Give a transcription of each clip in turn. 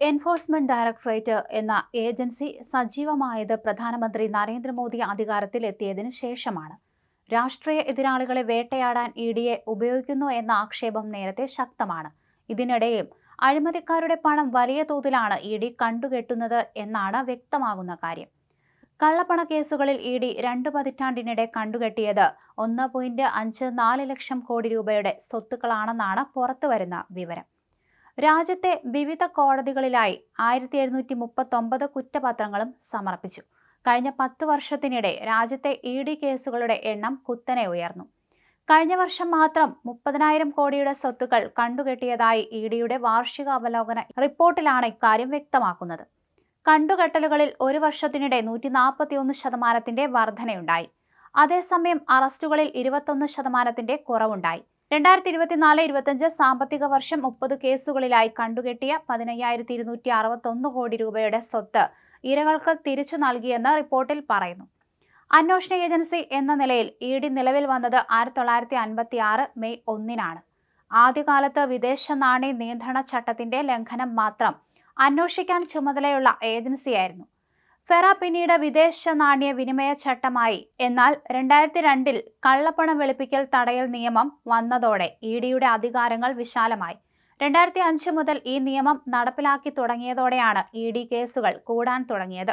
Enforcement directorate എന്ന agency സജീവമായത് പ്രധാനമന്ത്രി നരേന്ദ്രമോദി അധികാരത്തിലെത്തിയതിനു ശേഷമാണ്. രാഷ്ട്രീയ എതിരാളികളെ വേട്ടയാടാൻ ഇ ഡിയെ ഉപയോഗിക്കുന്നു എന്ന ആക്ഷേപം നേരത്തെ ശക്തമാണ്. ഇതിനിടെയും അഴിമതിക്കാരുടെ പണം വലിയ തോതിലാണ് ഇ ഡി കണ്ടുകെട്ടുന്നത് എന്നാണ് വ്യക്തമാകുന്ന കാര്യം. കള്ളപ്പണ കേസുകളിൽ ഇ ഡി രണ്ടു പതിറ്റാണ്ടിനിടെ കണ്ടുകെട്ടിയത് ഒന്ന് പോയിന്റ് അഞ്ച് നാല് ലക്ഷം കോടി രൂപയുടെ സ്വത്തുക്കളാണെന്നാണ് പുറത്തുവരുന്ന വിവരം. രാജ്യത്തെ വിവിധ കോടതികളിലായി ആയിരത്തി എഴുന്നൂറ്റി മുപ്പത്തൊമ്പത് കുറ്റപത്രങ്ങളും സമർപ്പിച്ചു. കഴിഞ്ഞ പത്ത് വർഷത്തിനിടെ രാജ്യത്തെ ഇ ഡി കേസുകളുടെ എണ്ണം കുത്തനെ ഉയർന്നു. കഴിഞ്ഞ വർഷം മാത്രം മുപ്പതിനായിരം കോടിയുടെ സ്വത്തുക്കൾ കണ്ടുകെട്ടിയതായി ഇ ഡിയുടെ വാർഷിക അവലോകന റിപ്പോർട്ടിലാണ് ഇക്കാര്യം വ്യക്തമാക്കുന്നത്. കണ്ടുകെട്ടലുകളിൽ ഒരു വർഷത്തിനിടെ നൂറ്റി നാൽപ്പത്തിയൊന്ന് ശതമാനത്തിന്റെ വർധനയുണ്ടായി. അതേസമയം അറസ്റ്റുകളിൽ ഇരുപത്തൊന്ന് ശതമാനത്തിന്റെ കുറവുണ്ടായി. രണ്ടായിരത്തി ഇരുപത്തിനാല് ഇരുപത്തഞ്ച് സാമ്പത്തിക വർഷം മുപ്പത് കേസുകളിലായി കണ്ടുകെട്ടിയ പതിനയ്യായിരത്തി ഇരുന്നൂറ്റി അറുപത്തൊന്ന് കോടി രൂപയുടെ സ്വത്ത് ഇരകൾക്ക് തിരിച്ചു നൽകിയെന്ന് റിപ്പോർട്ടിൽ പറയുന്നു. അന്വേഷണ ഏജൻസി എന്ന നിലയിൽ ഇ ഡി നിലവിൽ വന്നത് ആയിരത്തി തൊള്ളായിരത്തി അൻപത്തി ആറ് മെയ് ഒന്നിനാണ്. ആദ്യകാലത്ത് വിദേശ നാണയ നിയന്ത്രണ ചട്ടത്തിന്റെ ലംഘനം മാത്രം അന്വേഷിക്കാൻ ചുമതലയുള്ള ഏജൻസിയായിരുന്നു. ഫെറ പിന്നീട് വിദേശ നാണ്യ വിനിമയ ചട്ടമായി. എന്നാൽ രണ്ടായിരത്തി രണ്ടിൽ കള്ളപ്പണം വെളുപ്പിക്കൽ തടയൽ നിയമം വന്നതോടെ ഇ ഡിയുടെ അധികാരങ്ങൾ വിശാലമായി. രണ്ടായിരത്തി അഞ്ച് മുതൽ ഈ നിയമം നടപ്പിലാക്കി തുടങ്ങിയതോടെയാണ് ഇ ഡി കേസുകൾ കൂടാൻ തുടങ്ങിയത്.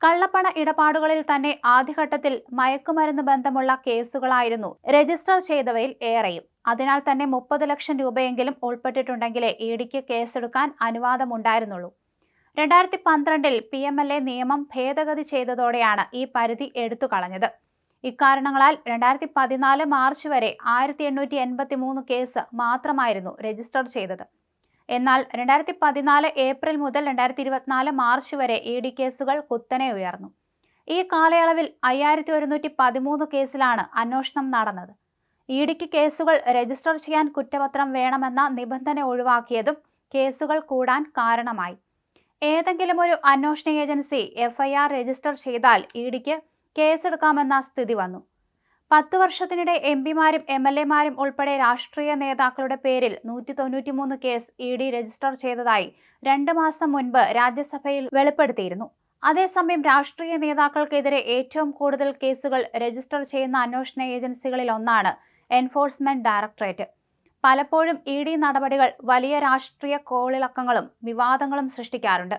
കള്ളപ്പണ ഇടപാടുകളിൽ തന്നെ ആദ്യഘട്ടത്തിൽ മയക്കുമരുന്ന് ബന്ധമുള്ള കേസുകളായിരുന്നു രജിസ്റ്റർ ചെയ്തവയിൽ ഏറെയും. അതിനാൽ തന്നെ മുപ്പത് ലക്ഷം രൂപയെങ്കിലും ഉൾപ്പെട്ടിട്ടുണ്ടെങ്കിലേ ഇ ഡിക്ക് കേസെടുക്കാൻ അനുവാദമുണ്ടായിരുന്നുള്ളൂ. രണ്ടായിരത്തി പന്ത്രണ്ടിൽ പി എം എൽ എ നിയമം ഭേദഗതി ചെയ്തതോടെയാണ് ഈ പരിധി എടുത്തു കളഞ്ഞത് ഇക്കാരണങ്ങളാൽ രണ്ടായിരത്തി പതിനാല് മാർച്ച് വരെ ആയിരത്തി എണ്ണൂറ്റി എൺപത്തി മൂന്ന് കേസ് മാത്രമായിരുന്നു രജിസ്റ്റർ ചെയ്തത്. എന്നാൽ രണ്ടായിരത്തി പതിനാല് ഏപ്രിൽ മുതൽ രണ്ടായിരത്തി ഇരുപത്തിനാല് മാർച്ച് വരെ ഇ ഡി കേസുകൾ കുത്തനെ ഉയർന്നു. ഈ കാലയളവിൽ അയ്യായിരത്തി ഒരുന്നൂറ്റി പതിമൂന്ന് കേസിലാണ് അന്വേഷണം നടന്നത്. ഇ ഡിക്ക് കേസുകൾ രജിസ്റ്റർ ചെയ്യാൻ കുറ്റപത്രം വേണമെന്ന നിബന്ധന ഒഴിവാക്കിയതും കേസുകൾ കൂടാൻ കാരണമായി. ഏതെങ്കിലും ഒരു അന്വേഷണ ഏജൻസി എഫ്ഐആർ രജിസ്റ്റർ ചെയ്താൽ ഇ ഡിക്ക് കേസെടുക്കാമെന്ന സ്ഥിതി വന്നു. പത്തു വർഷത്തിനിടെ എം പിമാരും എം എൽ എമാരും ഉൾപ്പെടെ രാഷ്ട്രീയ നേതാക്കളുടെ പേരിൽ നൂറ്റി തൊണ്ണൂറ്റിമൂന്ന് കേസ് ഇ ഡി രജിസ്റ്റർ ചെയ്തതായി രണ്ട് മാസം മുൻപ് രാജ്യസഭയിൽ വെളിപ്പെടുത്തിയിരുന്നു. അതേസമയം രാഷ്ട്രീയ നേതാക്കൾക്കെതിരെ ഏറ്റവും കൂടുതൽ കേസുകൾ രജിസ്റ്റർ ചെയ്യുന്ന അന്വേഷണ ഏജൻസികളിൽ ഒന്നാണ് എൻഫോഴ്സ്മെന്റ് ഡയറക്ടറേറ്റ് പലപ്പോഴും ഇ ഡി നടപടികൾ വലിയ രാഷ്ട്രീയ കോളിളക്കങ്ങളും വിവാദങ്ങളും സൃഷ്ടിക്കാറുണ്ട്.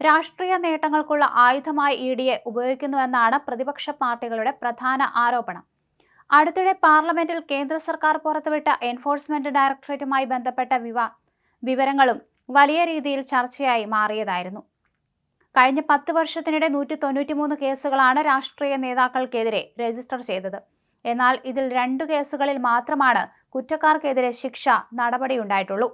രാഷ്ട്രീയ നേട്ടങ്ങൾക്കുള്ള ആയുധമായി ഇ ഡിയെ ഉപയോഗിക്കുന്നുവെന്നാണ് പ്രതിപക്ഷ പാർട്ടികളുടെ പ്രധാന ആരോപണം. അടുത്തിടെ പാർലമെന്റിൽ കേന്ദ്ര സർക്കാർ പുറത്തുവിട്ട എൻഫോഴ്സ്മെന്റ് ഡയറക്ടറേറ്റുമായി ബന്ധപ്പെട്ട വിവാ വിവരങ്ങളും വലിയ രീതിയിൽ ചർച്ചയായി മാറിയതായിരുന്നു. കഴിഞ്ഞ പത്ത് വർഷത്തിനിടെ നൂറ്റി തൊണ്ണൂറ്റിമൂന്ന് കേസുകളാണ് രാഷ്ട്രീയ നേതാക്കൾക്കെതിരെ രജിസ്റ്റർ ചെയ്തത്. എന്നാൽ ഇതിൽ രണ്ടു കേസുകളിൽ മാത്രമാണ് കുറ്റക്കാർക്കെതിരെ ശിക്ഷ നടപടിയുണ്ടായിട്ടുള്ളൂ.